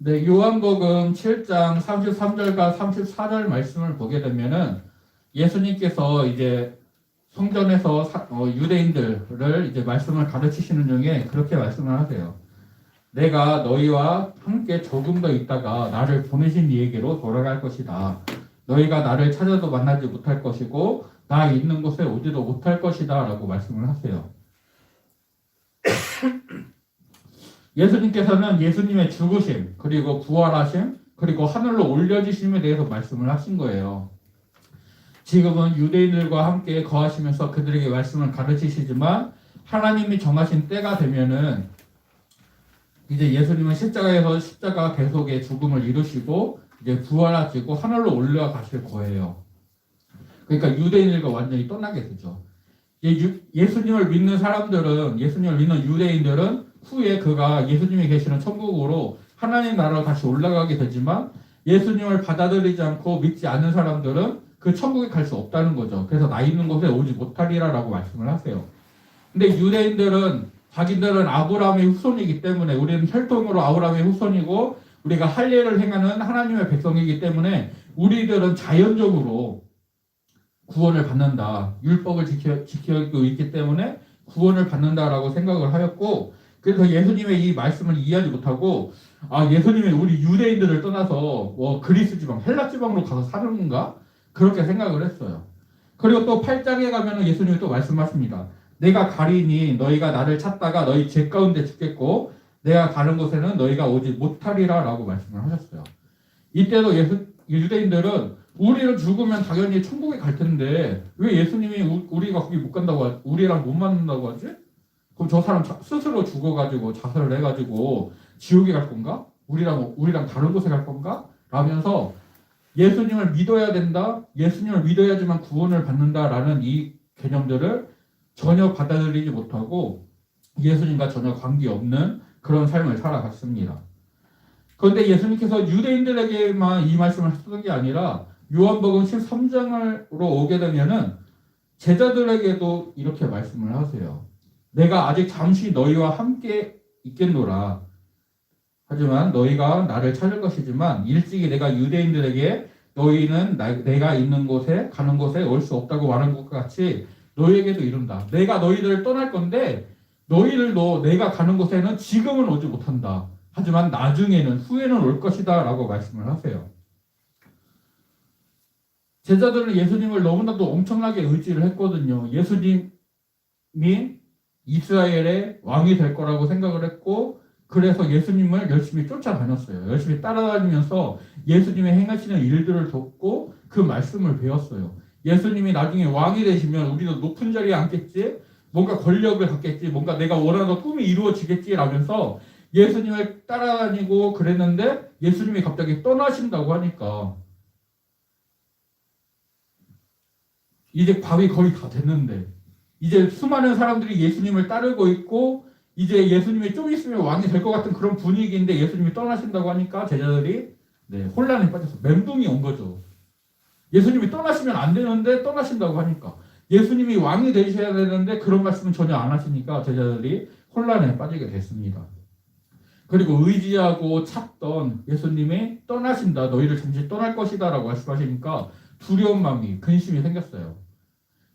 네, 요한복음 7장 33절과 34절 말씀을 보게 되면은 예수님께서 이제 성전에서 사- 어, 유대인들을 이제 말씀을 가르치시는 중에 그렇게 말씀을 하세요. 내가 너희와 함께 조금 더 있다가 나를 보내신 이에게로 돌아갈 것이다. 너희가 나를 찾아도 만나지 못할 것이고 나 있는 곳에 오지도 못할 것이다 라고 말씀을 하세요. 예수님께서는 예수님의 죽으심, 그리고 부활하심, 그리고 하늘로 올려지심에 대해서 말씀을 하신 거예요. 지금은 유대인들과 함께 거하시면서 그들에게 말씀을 가르치시지만 하나님이 정하신 때가 되면은 이제 예수님은 십자가에서 십자가 계속의 죽음을 이루시고 이제 부활하시고 하늘로 올라가실 거예요. 그러니까 유대인들과 완전히 떠나게 되죠. 예- 유- 예수님을 믿는 사람들은 예수님을 믿는 유대인들은 후에 그가 예수님이 계시는 천국으로 하나님 나라로 다시 올라가게 되지만 예수님을 받아들이지 않고 믿지 않는 사람들은 그 천국에 갈 수 없다는 거죠. 그래서 나 있는 곳에 오지 못하리라라고 말씀을 하세요. 근데 유대인들은 자기들은 아브라함의 후손이기 때문에 우리는 혈통으로 아브라함의 후손이고 우리가 할 일을 행하는 하나님의 백성이기 때문에 우리들은 자연적으로 구원을 받는다. 율법을 지켜, 지키고 있기 때문에 구원을 받는다라고 생각을 하였고 그래서 예수님의 이 말씀을 이해하지 못하고 아 예수님이 우리 유대인들을 떠나서 뭐 그리스 지방, 헬라 지방으로 가서 사는 건가? 그렇게 생각을 했어요. 그리고 또 8장에 가면은 예수님이 또 말씀하십니다. 내가 가리니 너희가 나를 찾다가 너희 죄 가운데 죽겠고 내가 가는 곳에는 너희가 오지 못하리라 라고 말씀을 하셨어요. 이때도 예수 유대인들은 우리는 죽으면 당연히 천국에 갈 텐데 왜 예수님이 우- 우리가 거기 못 간다고 하, 우리랑 못 만난다고 하지? 그럼 저 사람 자- 스스로 죽어가지고 자살을 해가지고 지옥에 갈 건가? 우리랑 우리랑 다른 곳에 갈 건가? 라면서 예수님을 믿어야 된다. 예수님을 믿어야지만 구원을 받는다라는 이 개념들을 전혀 받아들이지 못하고 예수님과 전혀 관계없는 그런 삶을 살아갔습니다. 그런데 예수님께서 유대인들에게만 이 말씀을 하셨던 게 아니라 요한복음 13장으로 오게 되면은 제자들에게도 이렇게 말씀을 하세요. 내가 아직 잠시 너희와 함께 있겠노라. 하지만 너희가 나를 찾을 것이지만 일찍이 내가 유대인들에게 너희는 나- 내가 있는 곳에 가는 곳에 올 수 없다고 말한 것 같이 너희에게도 이른다. 내가 너희들을 떠날 건데 너희들도 내가 가는 곳에는 지금은 오지 못한다. 하지만 나중에는 후에는 올 것이다 라고 말씀을 하세요. 제자들은 예수님을 너무나도 엄청나게 의지를 했거든요. 예수님이 이스라엘의 왕이 될 거라고 생각을 했고 그래서 예수님을 열심히 쫓아다녔어요. 열심히 따라다니면서 예수님의 행하시는 일들을 돕고 그 말씀을 배웠어요. 예수님이 나중에 왕이 되시면 우리도 높은 자리에 앉겠지? 뭔가 권력을 갖겠지? 뭔가 내가 원하는 꿈이 이루어지겠지? 라면서 예수님을 따라다니고 그랬는데 예수님이 갑자기 떠나신다고 하니까 이제 밥이 거의 다 됐는데 이제 수많은 사람들이 예수님을 따르고 있고 이제 예수님이 좀 있으면 왕이 될 것 같은 그런 분위기인데 예수님이 떠나신다고 하니까 제자들이 네, 혼란에 빠져서 멘붕이 온 거죠. 예수님이 떠나시면 안 되는데 떠나신다고 하니까 예수님이 왕이 되셔야 되는데 그런 말씀은 전혀 안 하시니까 제자들이 혼란에 빠지게 됐습니다. 그리고 의지하고 찾던 예수님이 떠나신다, 너희를 잠시 떠날 것이다 라고 말씀하시니까 두려운 마음이 근심이 생겼어요.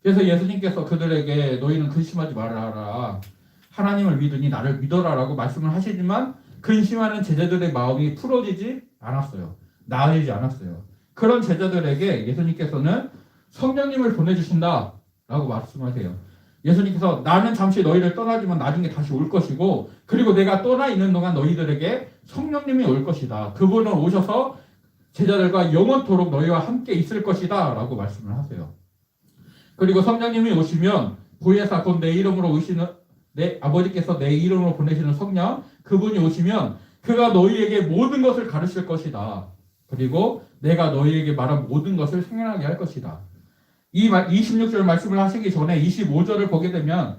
그래서 예수님께서 그들에게 너희는 근심하지 말아라. 하나님을 믿으니 나를 믿어라라고 말씀을 하시지만 근심하는 제자들의 마음이 풀어지지 않았어요. 나아지지 않았어요. 그런 제자들에게 예수님께서는 성령님을 보내주신다라고 말씀하세요. 예수님께서 나는 잠시 너희를 떠나지만 나중에 다시 올 것이고 그리고 내가 떠나 있는 동안 너희들에게 성령님이 올 것이다. 그분은 오셔서 제자들과 영원토록 너희와 함께 있을 것이다 라고 말씀을 하세요. 그리고 성령님이 오시면 보혜사 곧내 이름으로 오시는 내 아버지께서 내 이름으로 보내시는 성령 그분이 오시면 그가 너희에게 모든 것을 가르칠 것이다. 그리고 내가 너희에게 말한 모든 것을 생각하게 할 것이다. 이 26절 말씀을 하시기 전에 25절을 보게 되면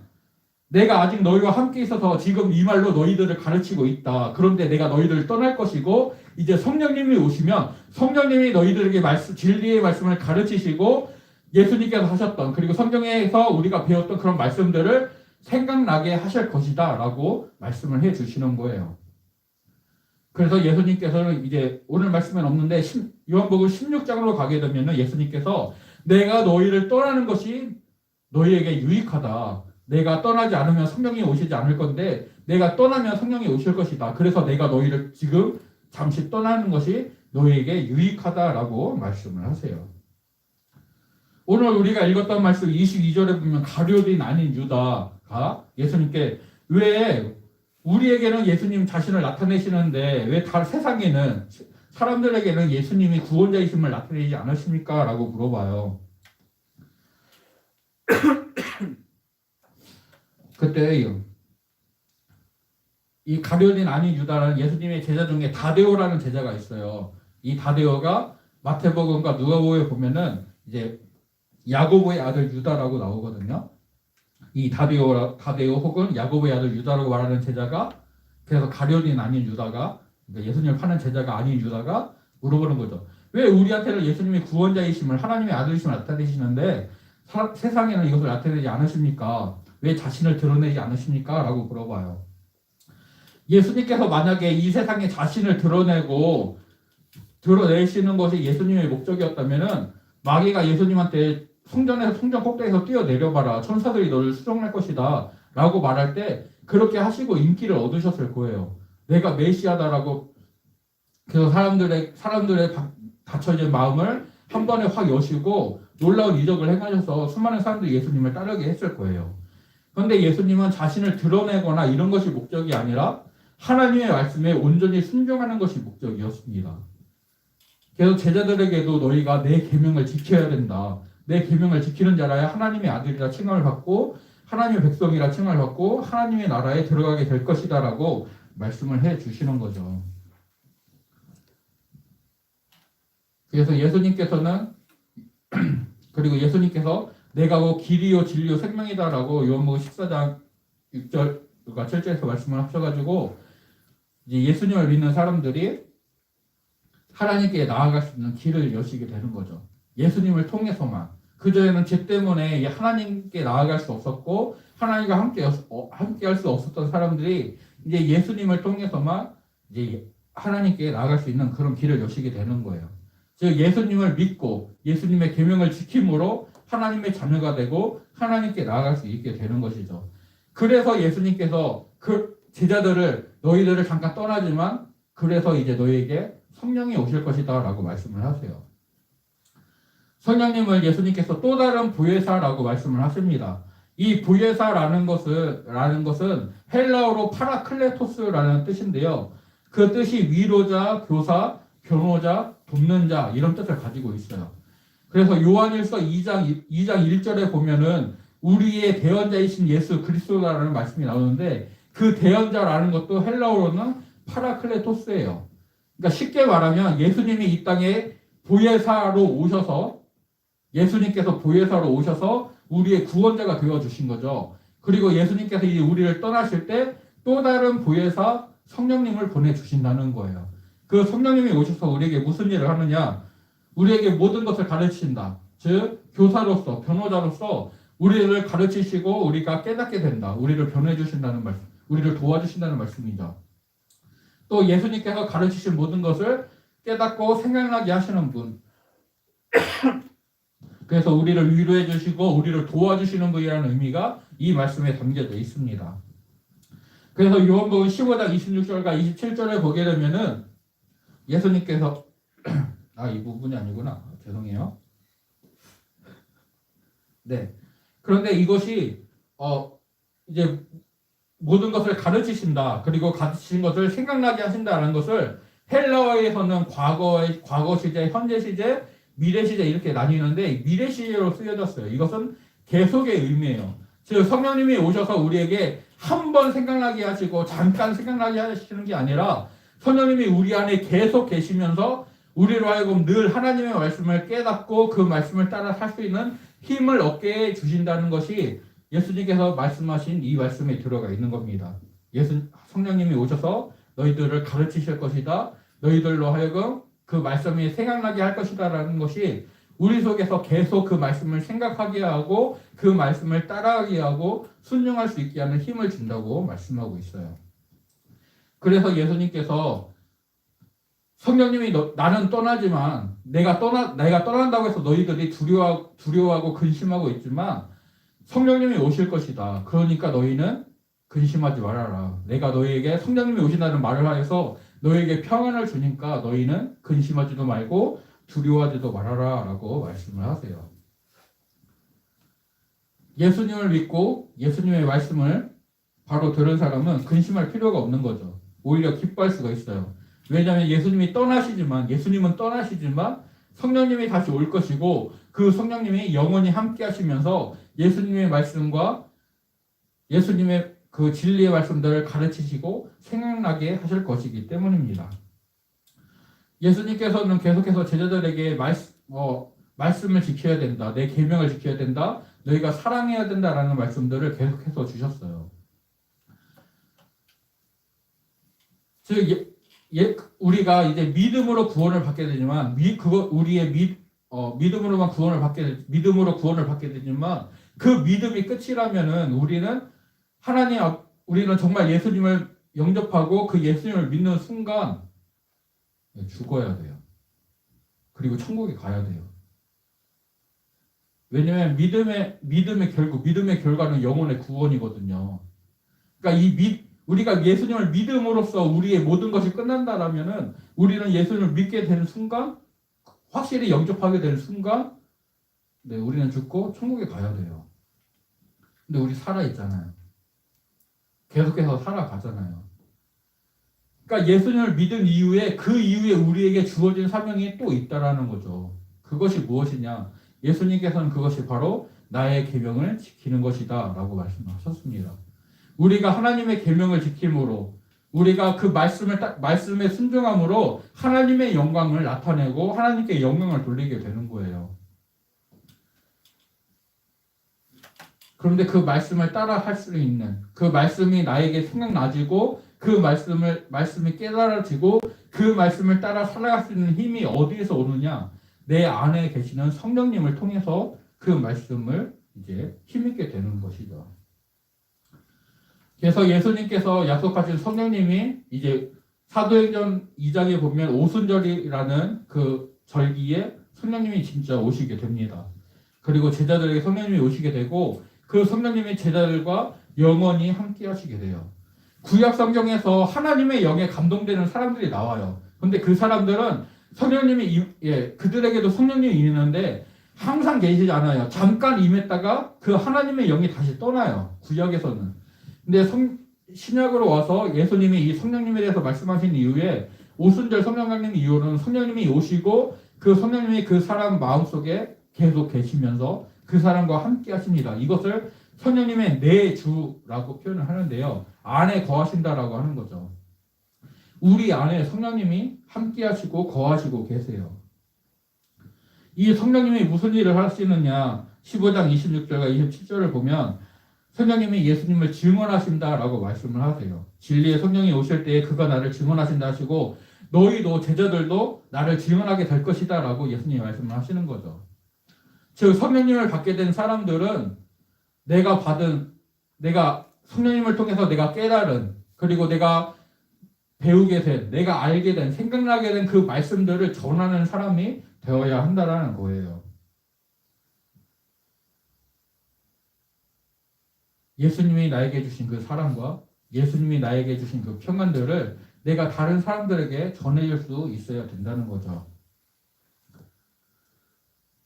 내가 아직 너희와 함께 있어서 지금 이 말로 너희들을 가르치고 있다. 그런데 내가 너희들을 떠날 것이고 이제 성령님이 오시면 성령님이 너희들에게 말씀, 진리의 말씀을 가르치시고 예수님께서 하셨던 그리고 성경에서 우리가 배웠던 그런 말씀들을 생각나게 하실 것이다 라고 말씀을 해 주시는 거예요. 그래서 예수님께서는 이제 오늘 말씀엔 없는데 십- 요한복음 16장으로 가게 되면은 예수님께서 내가 너희를 떠나는 것이 너희에게 유익하다. 내가 떠나지 않으면 성령이 오시지 않을 건데 내가 떠나면 성령이 오실 것이다. 그래서 내가 너희를 지금 잠시 떠나는 것이 너희에게 유익하다라고 말씀을 하세요. 오늘 우리가 읽었던 말씀 22절에 보면 가룟인 아닌 유다가 예수님께 왜 우리에게는 예수님 자신을 나타내시는데 왜 다 세상에는 사람들에게는 예수님이 구원자이심을 나타내지 않으십니까? 라고 물어봐요. 그때 이 가룟인 아닌 유다라는 예수님의 제자 중에 다데오라는 제자가 있어요. 이 다데오가 마태복음과 누가복음에 보면은 이제 야고보의 아들 유다라고 나오거든요. 이 다데오 다데오 혹은 야고보의 아들 유다라고 말하는 제자가 그래서 가룟인 아닌 유다가 그러니까 예수님을 파는 제자가 아닌 유다가 물어보는 거죠. 왜 우리한테는 예수님이 구원자이심을 하나님의 아들이심을 나타내시는데 사- 세상에는 이것을 나타내지 않으십니까? 왜 자신을 드러내지 않으십니까? 라고 물어봐요. 예수님께서 만약에 이 세상에 자신을 드러내고 드러내시는 것이 예수님의 목적이었다면은 마귀가 예수님한테 성전에서 성전 꼭대기에서 뛰어내려봐라 천사들이 너를 수정할 것이다 라고 말할 때 그렇게 하시고 인기를 얻으셨을 거예요. 내가 메시아다라고 그래서 사람들의 사람들의 바- 닫혀진 마음을 한 번에 확 여시고 놀라운 이적을 행하셔서 수많은 사람들이 예수님을 따르게 했을 거예요. 그런데 예수님은 자신을 드러내거나 이런 것이 목적이 아니라 하나님의 말씀에 온전히 순종하는 것이 목적이었습니다. 그래서 제자들에게도 너희가 내 계명을 지켜야 된다. 내 계명을 지키는 자라야 하나님의 아들이라 칭함을 받고 하나님의 백성이라 칭함을 받고 하나님의 나라에 들어가게 될 것이다라고 말씀을 해 주시는 거죠. 그래서 예수님께서는 그리고 예수님께서 내가 곧 길이요 진리요 생명이다라고 요한복음 14장 6절과 7절에서 말씀을 하셔가지고 이제 예수님을 믿는 사람들이 하나님께 나아갈 수 있는 길을 여시게 되는 거죠. 예수님을 통해서만. 그전에는 죄 때문에 이 하나님께 나아갈 수 없었고 하나님과 함께 어, 함께 할 수 없었던 사람들이 이제 예수님을 통해서만 이제 하나님께 나아갈 수 있는 그런 길을 여시게 되는 거예요. 즉 예수님을 믿고 예수님의 계명을 지킴으로 하나님의 자녀가 되고 하나님께 나아갈 수 있게 되는 것이죠. 그래서 예수님께서 그 제자들을 너희들을 잠깐 떠나지만 그래서 이제 너희에게 성령이 오실 것이다라고 말씀을 하세요. 성령님을 예수님께서 또 다른 보혜사라고 말씀을 하십니다. 이 보혜사라는 것은 라는 것은 헬라어로 파라클레토스라는 뜻인데요. 그 뜻이 위로자, 교사, 변호자, 돕는 자 이런 뜻을 가지고 있어요. 그래서 요한일서 2장 2장 1절에 보면은 우리의 대언자이신 예수 그리스도라는 말씀이 나오는데 그 대언자라는 것도 헬라어로는 파라클레토스예요. 그러니까 쉽게 말하면 예수님이 이 땅에 보혜사로 오셔서 예수님께서 보혜사로 오셔서 우리의 구원자가 되어 주신 거죠. 그리고 예수님께서 이제 우리를 떠나실 때 또 다른 보혜사 성령님을 보내 주신다는 거예요. 그 성령님이 오셔서 우리에게 무슨 일을 하느냐? 우리에게 모든 것을 가르치신다. 즉 교사로서 변호자로서 우리를 가르치시고 우리가 깨닫게 된다. 우리를 변해 주신다는 말씀. 우리를 도와주신다는 말씀이죠. 또 예수님께서 가르치신 모든 것을 깨닫고 생각나게 하시는 분. 그래서 우리를 위로해 주시고 우리를 도와주시는 분이라는 의미가 이 말씀에 담겨져 있습니다. 그래서 요한복음 15장 26절과 27절에 보게 되면은 예수님께서 아 이 부분이 아니구나 죄송해요. 네. 그런데 이것이 어 이제 모든 것을 가르치신다. 그리고 가르치신 것을 생각나게 하신다라는 것을 헬라어에서는 과거의 과거 시제, 현재 시제, 미래 시제 이렇게 나뉘는데 미래 시제로 쓰여졌어요. 이것은 계속의 의미예요. 즉 성령님이 오셔서 우리에게 한 번 생각나게 하시고 잠깐 생각나게 하시는 게 아니라 성령님이 우리 안에 계속 계시면서 우리로 하여금 늘 하나님의 말씀을 깨닫고 그 말씀을 따라 살 수 있는 힘을 얻게 해 주신다는 것이 예수님께서 말씀하신 이 말씀에 들어가 있는 겁니다. 예수 성령님이 오셔서 너희들을 가르치실 것이다. 너희들로 하여금 그 말씀이 생각나게 할 것이다라는 것이 우리 속에서 계속 그 말씀을 생각하게 하고 그 말씀을 따라하게 하고 순종할 수 있게 하는 힘을 준다고 말씀하고 있어요. 그래서 예수님께서 성령님이 너- 나는 떠나지만 내가 떠나 내가 떠난다고 해서 너희들이 두려워 두려워하고 근심하고 있지만 성령님이 오실 것이다. 그러니까 너희는 근심하지 말아라. 내가 너희에게 성령님이 오신다는 말을 하여서 너희에게 평안을 주니까 너희는 근심하지도 말고 두려워하지도 말아라 라고 말씀을 하세요. 예수님을 믿고 예수님의 말씀을 바로 들은 사람은 근심할 필요가 없는 거죠. 오히려 기뻐할 수가 있어요. 왜냐하면 예수님이 떠나시지만 예수님은 떠나시지만 성령님이 다시 올 것이고 그 성령님이 영원히 함께 하시면서 예수님의 말씀과 예수님의 그 진리의 말씀들을 가르치시고 생각나게 하실 것이기 때문입니다. 예수님께서는 계속해서 제자들에게 말, 어, 말씀을 지켜야 된다. 내 계명을 지켜야 된다. 너희가 사랑해야 된다라는 말씀들을 계속해서 주셨어요. 즉 예, 예, 우리가 이제 믿음으로 구원을 받게 되지만 미, 그거 우리의 믿 어, 믿음으로만 구원을 받게 되- 믿음으로 구원을 받게 되지만 그 믿음이 끝이라면은 우리는 하나님 앞 우리는 정말 예수님을 영접하고 그 예수님을 믿는 순간 죽어야 돼요. 그리고 천국에 가야 돼요. 왜냐하면 믿음의 믿음의 결국 믿음의 결과는 영혼의 구원이거든요. 그러니까 이 믿, 우리가 예수님을 믿음으로써 우리의 모든 것이 끝난다라면은 우리는 예수님을 믿게 되는 순간 확실히 영접하게 되는 순간 네, 우리는 죽고 천국에 가야 돼요. 근데 우리 살아 있잖아요. 계속해서 살아가잖아요. 그러니까 예수님을 믿은 이후에 그 이후에 우리에게 주어진 사명이 또 있다라는 거죠. 그것이 무엇이냐? 예수님께서는 그것이 바로 나의 계명을 지키는 것이다라고 말씀하셨습니다. 우리가 하나님의 계명을 지킴으로 우리가 그 말씀을 딱 말씀에 순종함으로 하나님의 영광을 나타내고 하나님께 영광을 돌리게 되는 거예요. 그런데 그 말씀을 따라 할 수 있는 그 말씀이 나에게 생각나지고 그 말씀을 말씀이 깨달아지고 그 말씀을 따라 살아갈 수 있는 힘이 어디에서 오느냐? 내 안에 계시는 성령님을 통해서 그 말씀을 이제 힘있게 되는 것이죠. 그래서 예수님께서 약속하신 성령님이 이제 사도행전 2장에 보면 오순절이라는 그 절기에 성령님이 진짜 오시게 됩니다. 그리고 제자들에게 성령님이 오시게 되고 그 성령님이 제자들과 영원히 함께 하시게 돼요. 구약 성경에서 하나님의 영에 감동되는 사람들이 나와요. 근데 그 사람들은 성령님이 임- 예, 그들에게도 성령님이 임했는데 항상 계시지 않아요. 잠깐 임했다가 그 하나님의 영이 다시 떠나요. 구약에서는. 근데 성, 신약으로 와서 예수님이 이 성령님에 대해서 말씀하신 이후에 오순절 성령 강림 이후로는 성령님이 오시고 그 성령님이 그 사람 마음속에 계속 계시면서 그 사람과 함께 하십니다. 이것을 성령님의 내 주라고 표현을 하는데요. 안에 거하신다라고 하는 거죠. 우리 안에 성령님이 함께 하시고 거하시고 계세요. 이 성령님이 무슨 일을 하시느냐? 15장 26절과 27절을 보면 성령님이 예수님을 증언하신다라고 말씀을 하세요. 진리의 성령이 오실 때에 그가 나를 증언하신다 하시고 너희도 제자들도 나를 증언하게 될 것이다라고 예수님이 말씀을 하시는 거죠. 즉 성령님을 받게 된 사람들은 내가 받은 내가 성령님을 통해서 내가 깨달은 그리고 내가 배우게 된 내가 알게 된 생각나게 된 그 말씀들을 전하는 사람이 되어야 한다라는 거예요. 예수님이 나에게 주신 그 사랑과 예수님이 나에게 주신 그 평안들을 내가 다른 사람들에게 전해줄 수 있어야 된다는 거죠.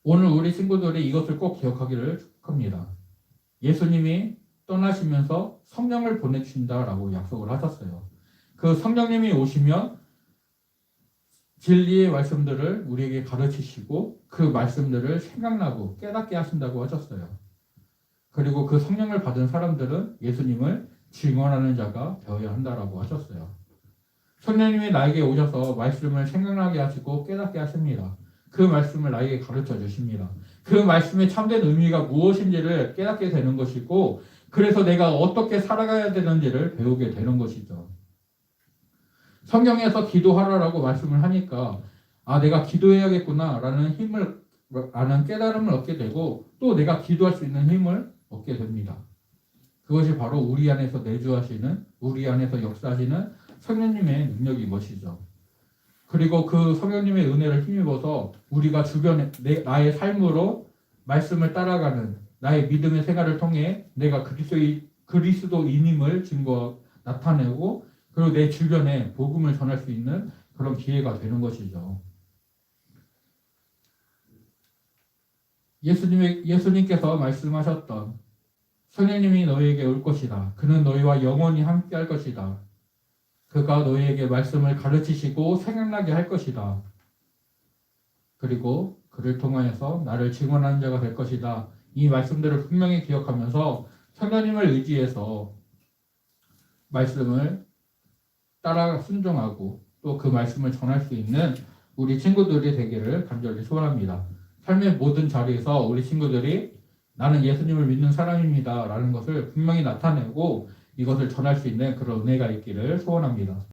오늘 우리 친구들이 이것을 꼭 기억하기를 축복합니다. 예수님이 떠나시면서 성령을 보내주신다라고 약속을 하셨어요. 그 성령님이 오시면 진리의 말씀들을 우리에게 가르치시고 그 말씀들을 생각나고 깨닫게 하신다고 하셨어요. 그리고 그 성령을 받은 사람들은 예수님을 증언하는 자가 되어야 한다라고 하셨어요. 성령님이 나에게 오셔서 말씀을 생각나게 하시고 깨닫게 하십니다. 그 말씀을 나에게 가르쳐 주십니다. 그 말씀의 참된 의미가 무엇인지를 깨닫게 되는 것이고, 그래서 내가 어떻게 살아가야 되는지를 배우게 되는 것이죠. 성경에서 기도하라라고 말씀을 하니까, 아, 내가 기도해야겠구나라는 힘을, 아는 깨달음을 얻게 되고, 또 내가 기도할 수 있는 힘을 얻게 됩니다. 그것이 바로 우리 안에서 내주하시는, 우리 안에서 역사하시는 성령님의 능력인 것이죠. 그리고 그 성령님의 은혜를 힘입어서 우리가 주변에 내, 나의 삶으로 말씀을 따라가는 나의 믿음의 생활을 통해 내가 그리스도의 그리스도인임을 증거 나타내고 그리고 내 주변에 복음을 전할 수 있는 그런 기회가 되는 것이죠. 예수님의 예수님께서 말씀하셨던 성령님이 너희에게 올 것이다. 그는 너희와 영원히 함께 할 것이다. 그가 너희에게 말씀을 가르치시고 생각나게 할 것이다. 그리고 그를 통하여서 나를 증언하는 자가 될 것이다. 이 말씀들을 분명히 기억하면서 성령님을 의지해서 말씀을 따라 순종하고 또 그 말씀을 전할 수 있는 우리 친구들이 되기를 간절히 소원합니다. 삶의 모든 자리에서 우리 친구들이 나는 예수님을 믿는 사람입니다. 라는 것을 분명히 나타내고 이것을 전할 수 있는 그런 은혜가 있기를 소원합니다.